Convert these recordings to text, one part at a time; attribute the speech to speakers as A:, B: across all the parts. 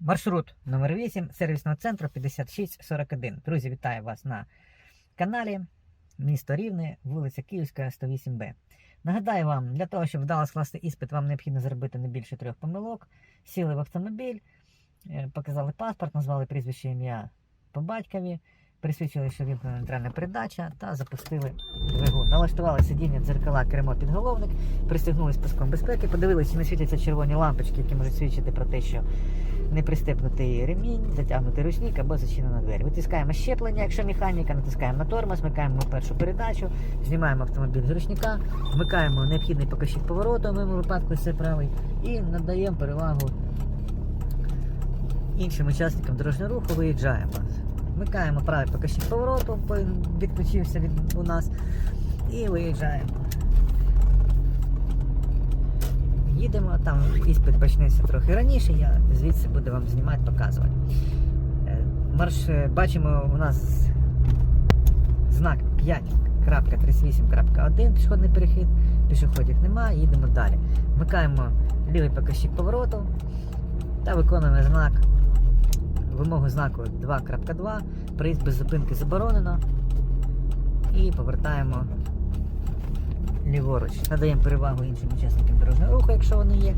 A: Маршрут номер 8 сервісного центру 5641. Друзі, вітаю вас на каналі місто Рівне, вулиця Київська, 108Б. Нагадаю вам, для того, щоб вдало скласти іспит, вам необхідно зробити не більше трьох помилок. Сіли в автомобіль, е, показали паспорт, назвали прізвище ім'я по батькові, присвідчили, що вімкнена нейтральна передача та запустили двигун. Налаштували сидіння, дзеркала, кермо, підголовник, пристегнулись паском безпеки, подивилися, чи не світяться червоні лампочки, які можуть свідчити про те, що не пристебнутий ремінь, затягнутий ручник або зачинена двері. Витискаємо щеплення, якщо механіка, натискаємо на тормоз, вмикаємо першу передачу, знімаємо автомобіль з ручника, вмикаємо необхідний покажчик повороту, в моєму випадку це правий, і надаємо перевагу іншим учасникам дорожнього руху, виїжджаємо. Вмикаємо правий покажчик повороту, відключився від у нас, і виїжджаємо. Їдемо, там іспит почнеться трохи раніше, я звідси буду вам знімати, показувати. Е, Марш, е, бачимо, у нас знак 5.38.1, пішохідний перехід, пішоходів немає, їдемо далі. Вмикаємо лівий покажчик повороту та виконуємо знак, вимогу знаку 2.2, приїзд без зупинки заборонено. І повертаємо ліворуч. Надаємо перевагу іншим учасникам дорожнього руху, якщо вони є.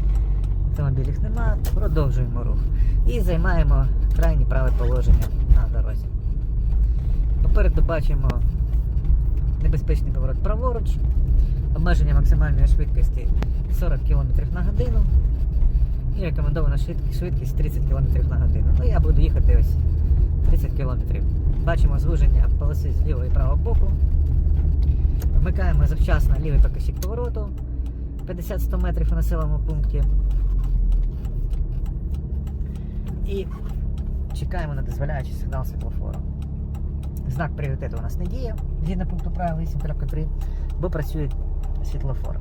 A: Автомобілів нема, продовжуємо рух. І займаємо крайнє праве положення на дорозі. Попереду бачимо небезпечний поворот праворуч, обмеження максимальної швидкості 40 км на годину. І рекомендована швидкість- швидкість 30 км на годину. Ну я буду їхати ось 30 км. Бачимо звуження полоси з лівого і правого боку. Вмикаємо завчасно лівий покажчик повороту 50-100 метрів у населеному пункті. І чекаємо на дозволяючий сигнал світлофору. Знак пріоритету у нас не діє згідно пункту правил 8.3, бо працює світлофор.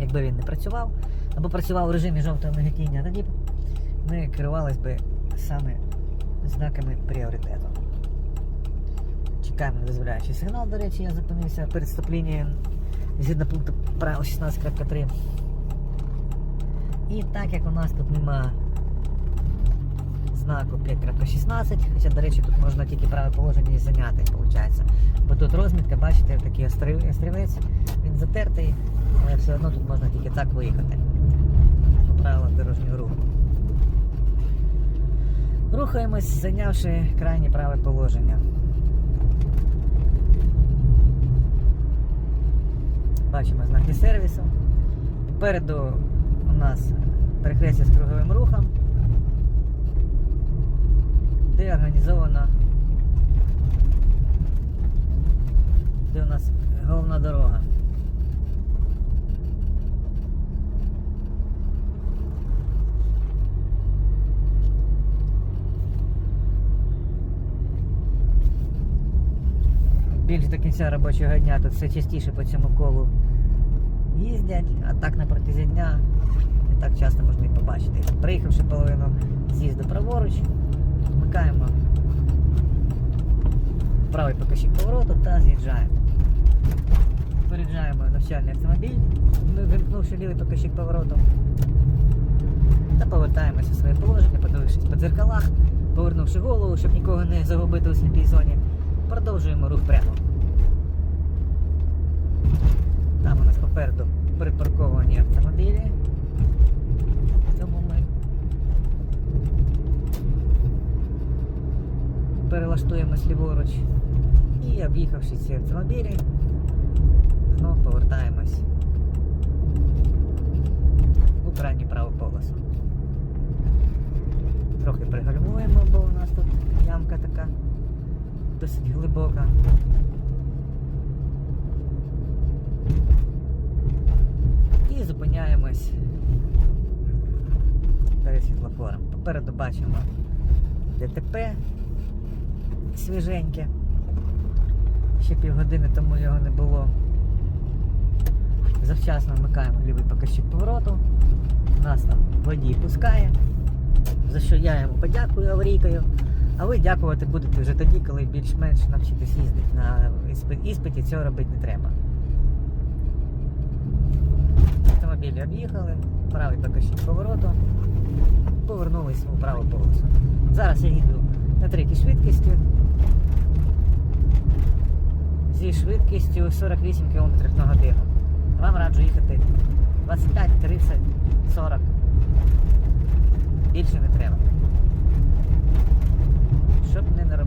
A: Якби він не працював, або працював у режимі жовтого миготіння, тоді ми керувались би саме знаками пріоритету. Чекаємо на дозволяючий сигнал, до речі, я зупинився перед стоп-лінією згідно пункту правил 16.3. І так як у нас тут нема знаку 5.16, хоча, до речі, тут можна тільки праве положення зайняти, виходить. Бо тут розмітка, бачите, такий острів- острівець, він затертий, але все одно тут можна тільки так виїхати. По правилам дорожнього руху. Рухаємось, зайнявши крайнє праве положення. Бачимо знаки сервісу. Попереду у нас перехрестя з круговим рухом, де організована де у нас головна дорога. Більш до кінця робочого дня тут все частіше по цьому колу їздять, а так на протязі дня не так часто можна і побачити. Приїхавши половину з'їзду праворуч, вмикаємо правий покажчик повороту та з'їжджаємо. Переїжджаємо навчальний автомобіль, вимкнувши лівий покажчик повороту. Та повертаємося в своє положення, подивившись по дзеркалах, повернувши голову, щоб нікого не загубити у сліпій зоні. Продовжуємо рух прямо. Там у нас попереду припарковані автомобілі. Тому ми перелаштуємось ліворуч і об'їхавши ці автомобілі, знов повертаємось у крайню праву полосу. Трохи пригальмуємо, бо у нас тут ямка така досить глибока. І зупиняємось перед світлофором. Попереду бачимо ДТП свіженьке. Ще півгодини тому його не було. Завчасно вмикаємо лівий покажчик повороту. Нас там водій пускає. За що я йому подякую аварійкою. А ви дякувати будете вже тоді, коли більш-менш навчитесь їздити. На іспиті цього робити не треба. Автомобілі об'їхали, правий покажчик повороту. повернулись у праву полосу. Зараз я їду на третій швидкості. Зі швидкістю 48 км на годину. Вам раджу їхати 25, 30, 40. Більше не треба.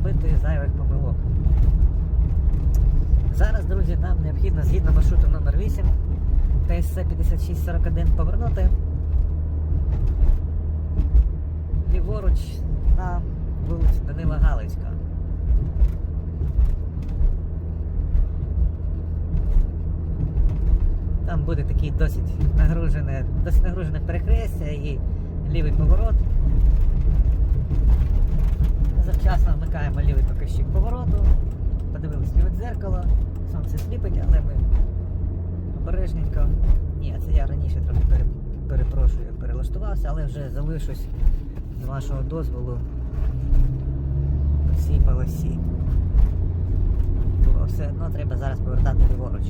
A: Наробити зайвих помилок. Зараз, друзі, нам необхідно згідно маршруту номер 8 ТСЦ 5641 повернути ліворуч на вулицю Данила Галицька. Там буде такий досить нагружене, досить нагружене перехрестя і лівий поворот. Завчасно вмикаємо лівий покажчик повороту, подивились ліве дзеркало, сонце сліпить, але ми обережненько. Ні, це я раніше трохи пере- перепрошую, перелаштувався, але вже залишусь з вашого дозволу в цій полосі. Бо все одно треба зараз повертати ліворуч.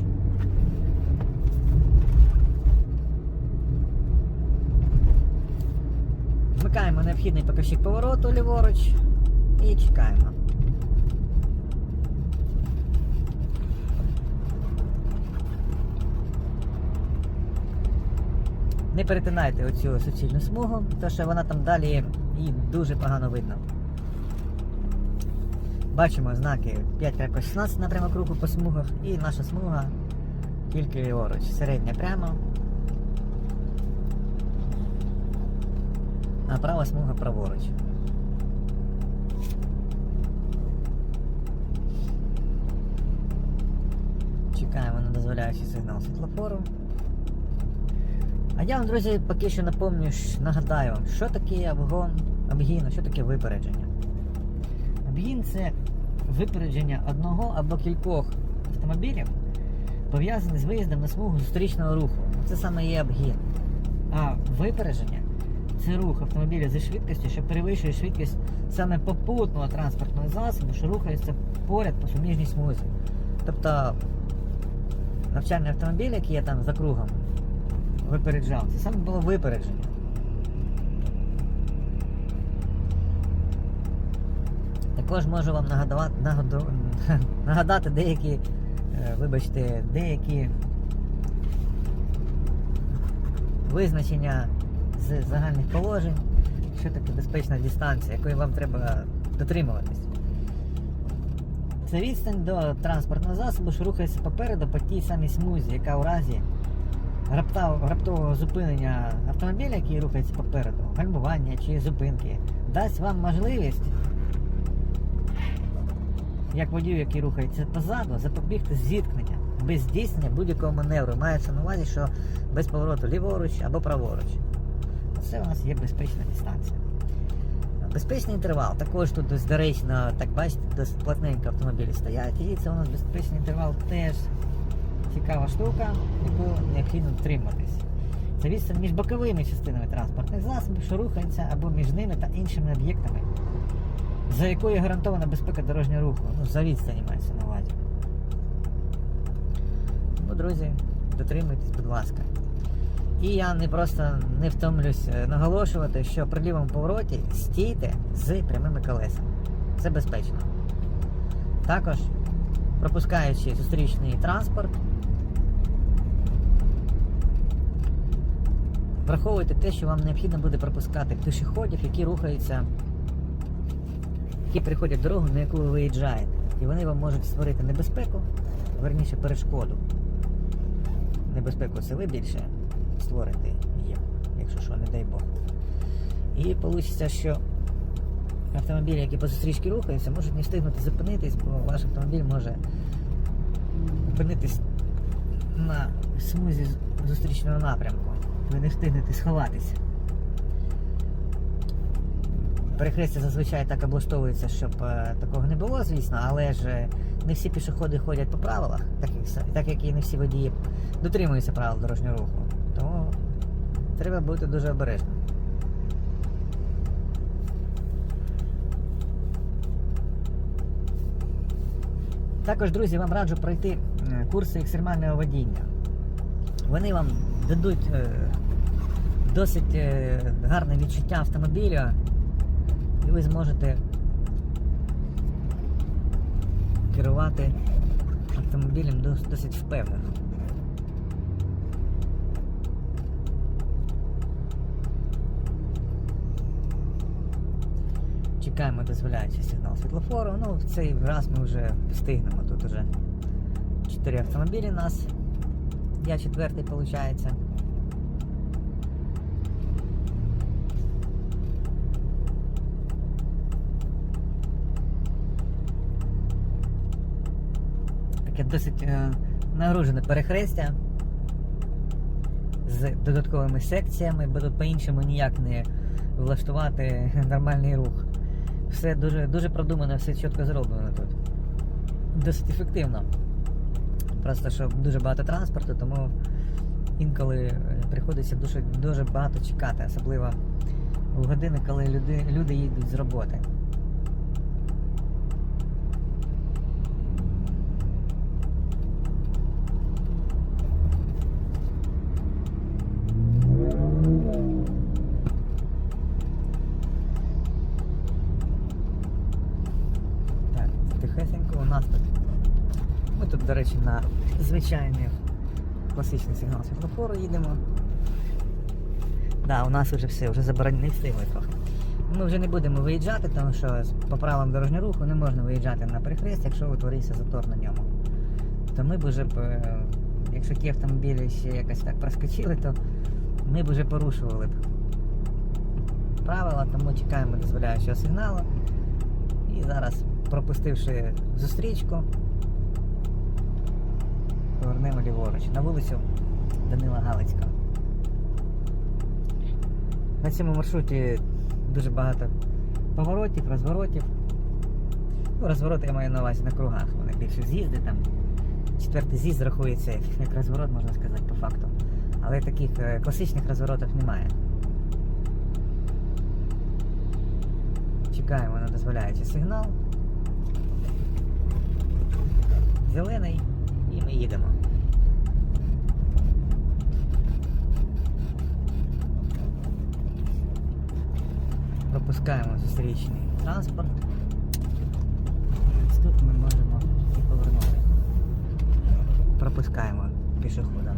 A: Вмикаємо необхідний покажчик повороту ліворуч і чекаємо. Не перетинайте оцю суцільну смугу, тому що вона там далі і дуже погано видно. Бачимо знаки 5.16 напрямок руху по смугах і наша смуга тільки ліворуч. Середня прямо. А права смуга праворуч. Чекаємо на дозволяючий сигнал світлофору. А я вам, друзі, поки що напомню, нагадаю вам, що таке обгон, обгін, а що таке випередження. Обгін це випередження одного або кількох автомобілів, пов'язаних з виїздом на смугу зустрічного руху. Це саме є обгін. А випередження це рух автомобіля зі швидкістю, що перевищує швидкість саме попутного транспортного засобу, що рухається поряд по суміжній смузі. Тобто навчальний автомобіль, який є там за кругом, випереджав, це саме було випередження. Також можу вам нагадувати, нагаду- нагадати деякі, е, вибачте, деякі визначення з загальних положень, що таке безпечна дистанція, якої вам треба дотримуватись. Це відстань до транспортного засобу, що рухається попереду по тій самій смузі, яка у разі раптового зупинення автомобіля, який рухається попереду, гальмування чи зупинки, дасть вам можливість, як водію, який рухається позаду, запобігти зіткнення без здійснення будь-якого маневру. Мається на увазі, що без повороту ліворуч або праворуч. Це у нас є безпечна дистанція. Безпечний інтервал. Також тут дос- доречно, так бачите, досить плотненько автомобілі стоять. І це у нас безпечний інтервал теж цікава штука, яку необхідно дотримуватись. Це відстань між боковими частинами транспортних засобів, що рухаються або між ними та іншими об'єктами, за якою гарантована безпека дорожнього руху. Ну, за відстані мається на увазі. Тому, друзі, дотримуйтесь, будь ласка. І я не просто не втомлюсь е, наголошувати, що при лівому повороті стійте з прямими колесами. Це безпечно. Також, пропускаючи зустрічний транспорт, враховуйте те, що вам необхідно буде пропускати пішоходів, які рухаються, які приходять дорогу, на яку ви виїжджаєте. І вони вам можуть створити небезпеку, верніше перешкоду. Небезпеку ви більше створити їм, якщо що, не дай Бог. І вийде, що автомобілі, які по зустрічці рухаються, можуть не встигнути зупинитись, бо ваш автомобіль може опинитись на смузі зустрічного напрямку. Ви не встигнете сховатися. Перехрестя зазвичай так облаштовується, щоб е, такого не було, звісно, але ж е, не всі пішоходи ходять по правилах, так як і не всі водії дотримуються правил дорожнього руху. Треба бути дуже обережним. Також, друзі, вам раджу пройти е, курси екстремального водіння. Вони вам дадуть е, досить е, гарне відчуття автомобіля, і ви зможете керувати автомобілем досить впевнено. Чекаємо дозволяючий сигнал світлофору. Ну, в цей раз ми вже встигнемо. Тут уже 4 автомобілі нас. Я четвертий, виходить. Таке досить е, нагружене перехрестя з додатковими секціями, бо по-іншому ніяк не влаштувати нормальний рух. Все дуже, дуже продумано, все чітко зроблено тут. Досить ефективно. Просто що дуже багато транспорту, тому інколи е, приходиться дуже, дуже багато чекати, особливо в години, коли люди, люди їдуть з роботи. Так, тихесенько у нас тут. Ми тут, до речі, на звичайний класичний сигнал світлофору їдемо. Да, у нас вже все, вже заборонені встигли трохи. Ми вже не будемо виїжджати, тому що по правилам дорожнього руху не можна виїжджати на перехрест, якщо утворився затор на ньому. То ми б вже е, якщо ті автомобілі ще якось так проскочили, то ми б вже порушували б правила, тому чекаємо дозволяючого сигналу. І зараз, пропустивши зустрічку, повернемо ліворуч на вулицю Данила Галицького. На цьому маршруті дуже багато поворотів, розворотів. Ну, розвороти я маю на увазі на кругах. Вони більше з'їзди там. Четвертий з'їзд рахується як розворот, можна сказати, по факту. Але таких е, класичних розворотів немає. Чекаємо на дозволяючий сигнал. Зелений і ми їдемо. Пропускаємо зустрічний транспорт. Ось Тут ми можемо і повернути. Пропускаємо пішохода.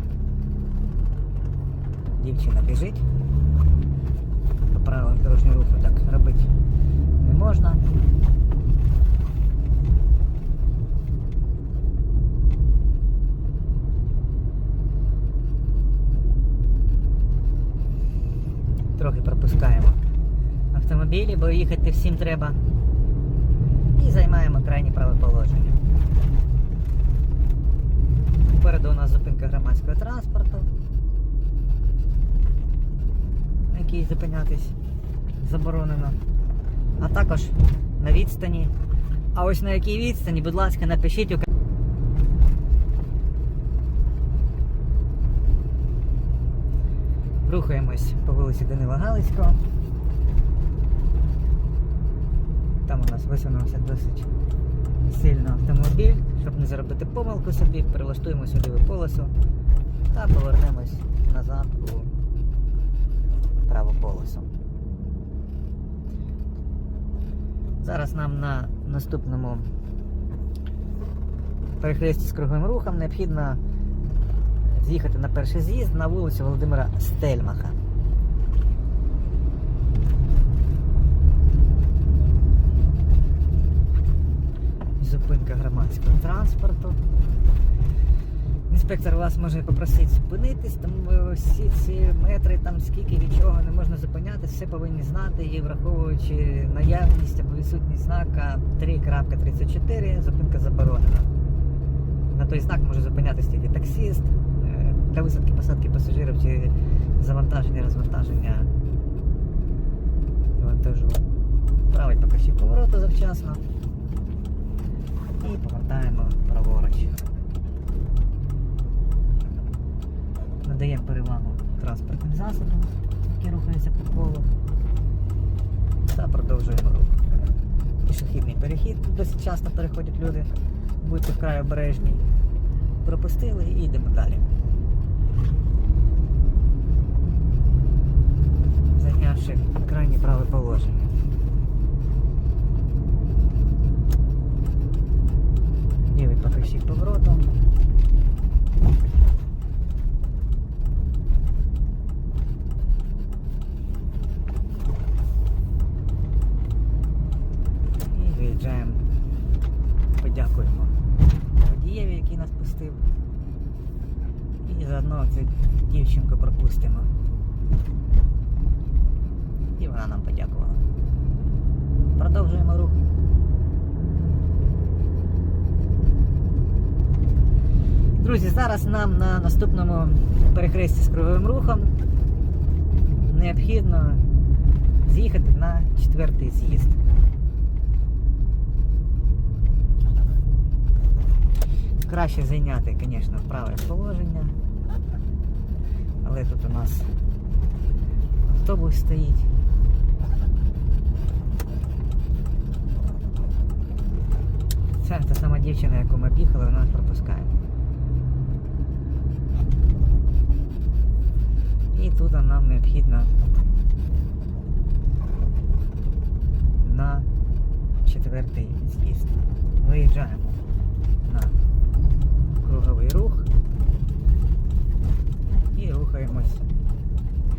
A: Дівчина біжить. По правилам дорожнього руху так робити не можна. Трохи пропускаємо Автомобілі, бо їхати всім треба. І займаємо крайнє праве положення. Попереду у нас зупинка громадського транспорту, на якій зупинятись заборонено. А також на відстані. А ось на якій відстані, будь ласка, напишіть у Рухаємось по вулиці Данила Галицького. Там у нас висунувся досить сильно автомобіль, щоб не зробити помилку собі, перелаштуємо сюди полосу та повернемось назад у праву полосу. Зараз нам на наступному перехресті з круговим рухом необхідно з'їхати на перший з'їзд на вулицю Володимира Стельмаха. Зупинка громадського транспорту. Інспектор вас може попросити зупинитись, тому всі ці метри, там скільки від чого не можна зупинятись, все повинні знати і враховуючи наявність або відсутність знака 3.34, зупинка заборонена. На той знак може зупинятися тільки таксіст е, для висадки посадки пасажирів чи завантаження, розвантаження вантажу. Правий покажіть повороту завчасно. І повертаємо праворуч. Надаємо перевагу транспортним засобам, які рухаються по колу. Та продовжуємо рух. Пішохідний перехід. Досить часто переходять люди. Будьте вкрай обережні. Пропустили і йдемо далі. зайнявши крайнє праве положення. Лівий покажчик повороту. І виїжджаємо. Подякуємо водієві, який нас пустив. І заодно цю дівчинку пропустимо. І вона нам подякувала. Продовжуємо рух. Друзі, зараз нам на наступному перехресті з круговим рухом необхідно з'їхати на четвертий з'їзд. Краще зайняти, звісно, праве положення. Але тут у нас автобус стоїть. Це та сама дівчина, яку ми об'їхали, вона нас пропускає. І тут нам необхідно на четвертий з'їзд. Виїжджаємо на круговий рух і рухаємось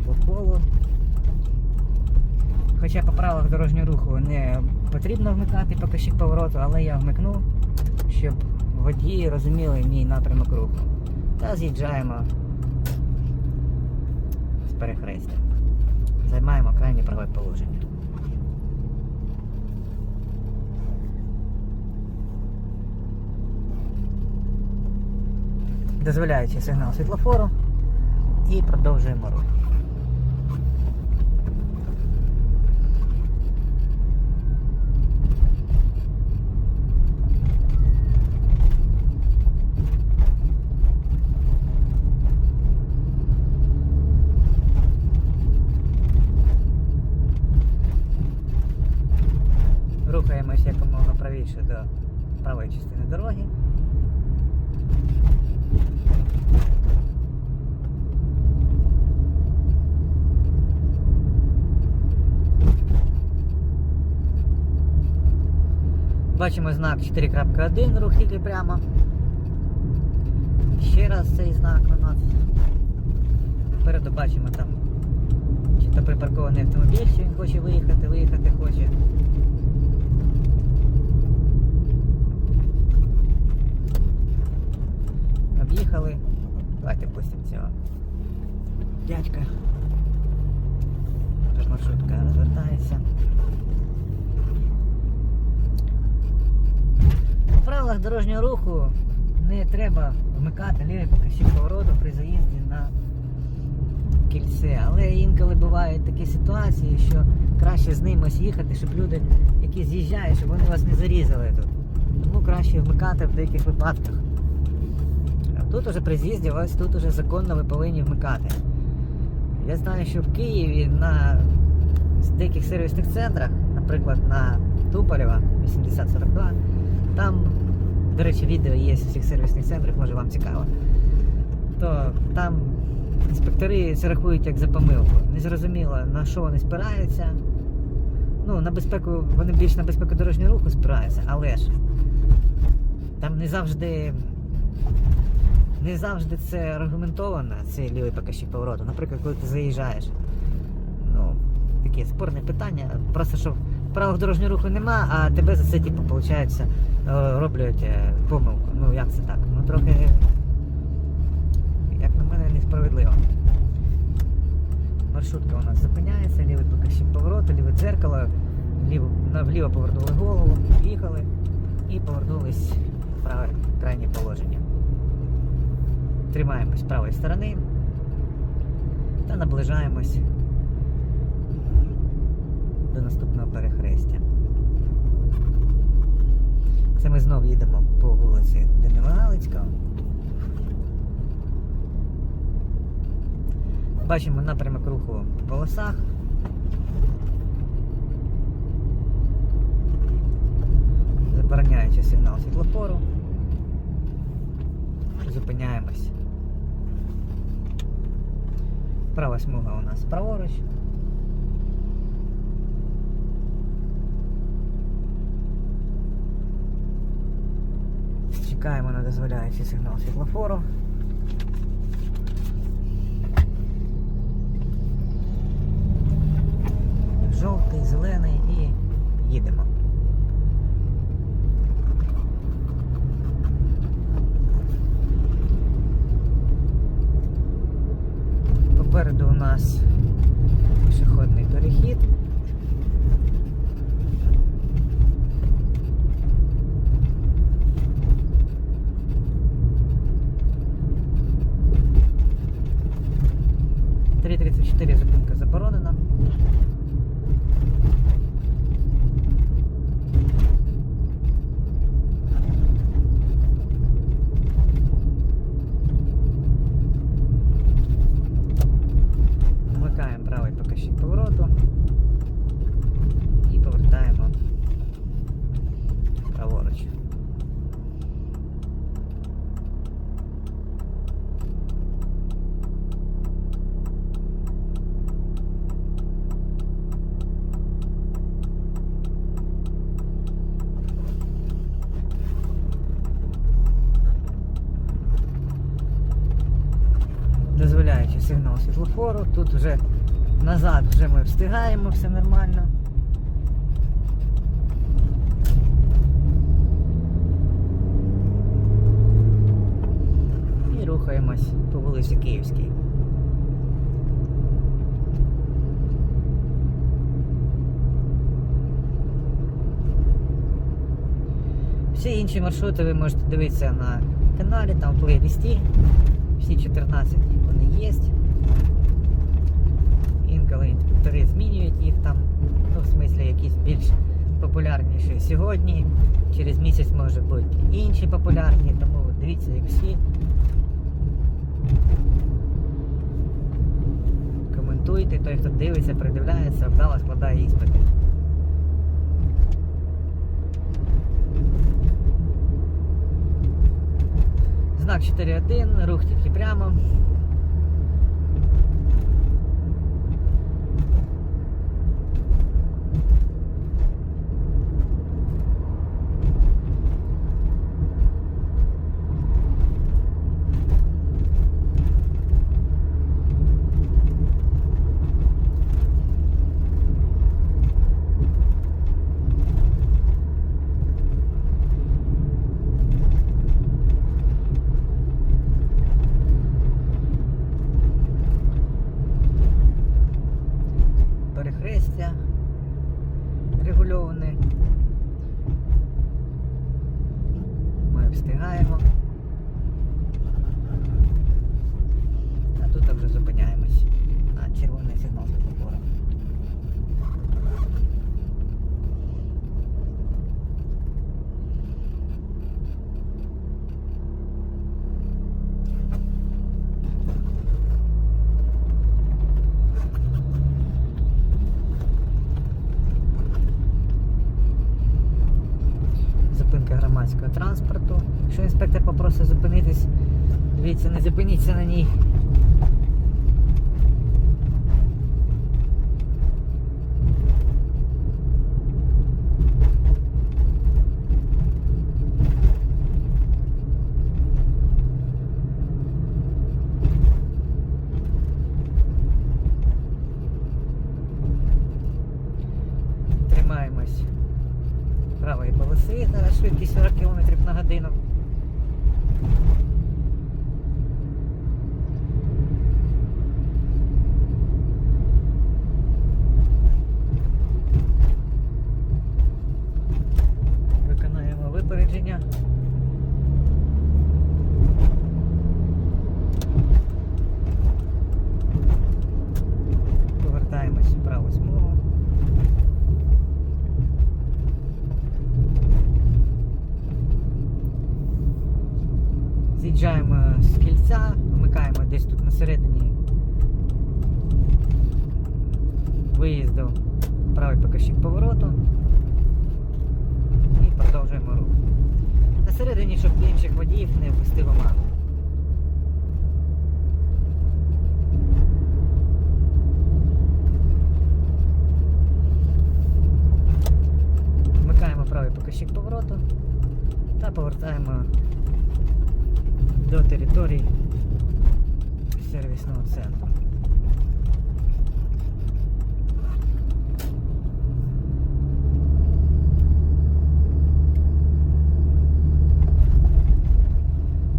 A: по колу. Хоча по правилах дорожнього руху не потрібно вмикати покажчик повороту, але я вмикну, щоб водії розуміли мій напрямок руху. Та з'їжджаємо перехрестя. Займаємо крайнє праве положення. Дозволяючи сигнал світлофору і продовжуємо рух. Рухаємось правіше до правої частини дороги. Бачимо знак 4.1, рух тільки прямо. Ще раз цей знак у нас. Попереду бачимо там чи то припаркований автомобіль, що він хоче виїхати, виїхати хоче. Об'їхали. Давайте пустимо цього дядька. Маршрутка розвертається. В правилах дорожнього руху не треба вмикати лівий покажчик повороту при заїзді на кільце. Але інколи бувають такі ситуації, що краще з ним ось їхати, щоб люди, які з'їжджають, щоб вони вас не зарізали тут. Тому краще вмикати в деяких випадках. Тут уже при з'їзді, ось тут уже законно ви повинні вмикати. Я знаю, що в Києві на деяких сервісних центрах, наприклад, на Туполєва 8042, там, до речі, відео є з всіх сервісних центрів, може вам цікаво. То там інспектори це рахують як за помилку. Незрозуміло, на що вони спираються. Ну, на безпеку, вони більш на безпеку дорожнього руху спираються, але ж там не завжди. Не завжди це аргументовано, цей лівий покажчик повороту. Наприклад, коли ти заїжджаєш. Ну, таке спорне питання. Просто що правил дорожнього руху нема, а тебе за це, типу, виходить, роблять е, помилку. Ну як це так? Ну трохи, як на мене, несправедливо. Маршрутка у нас зупиняється, лівий покажчик повороту, ліве дзеркало, ліво, вліво повернули голову, їхали і повернулись в праве крайнє положення. Тримаємось правої сторони та наближаємось до наступного перехрестя. Це ми знов їдемо по вулиці Данила Бачимо напрямок руху в полосах. Забороняючи сигнал світлофору. зупиняємось. Права смуга у нас праворуч. Чекаємо на дозволяючий сигнал світлофору. Попереду у нас пішохідний перехід. Три тридцять чотири зупинка заборонена. Вмикаємо правий покажчик повороту і повертаємо праворуч. дозволяючи сигнал світлофору. Тут вже назад вже ми встигаємо, все нормально. І рухаємось по вулиці Київській. Всі інші маршрути ви можете дивитися на каналі, там в плейлісті. Всі 14 вони є. Інколи інспектори змінюють їх там, ну, в смислі якісь більш популярніші сьогодні. Через місяць може бути інші популярні, тому дивіться, як всі. Коментуйте, той, хто дивиться, придивляється, вдало складає іспити. Знак 4.1, рух тільки прямо. перехрестя регульоване. Ми встигаємо. А тут вже зупиняємось на червоний сигнал світлофора. Зупинка громадського транспорту. Якщо інспектор попросить зупинитись, дивіться, не зупиніться на ній. Тримаємось правої полоси, зараз швидкість 40 км на годину. Виконаємо випередження. Повертаємось в праву смугу. З'їжджаємо з кільця, вмикаємо десь тут на середині виїзду правий покажчик повороту і продовжуємо рух. На середині, щоб інших водіїв не ввести в оману. Вмикаємо правий покажчик повороту та повертаємо до території центру.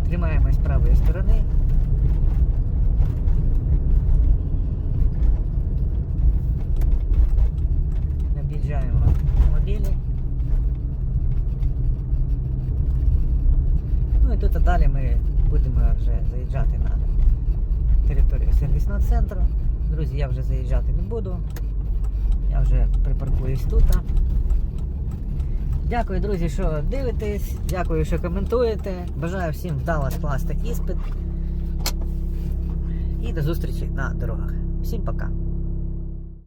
A: Тримаємось правої сторони. Об'їжджаємо автомобілі. Ну і тут а далі ми будемо вже заїжджати на територію сервісного центру. Друзі, я вже заїжджати не буду. Я вже тут. Дякую, друзі, що дивитесь. Дякую, що коментуєте. Бажаю всім вдало скласти іспит. І до зустрічі на дорогах. Всім пока.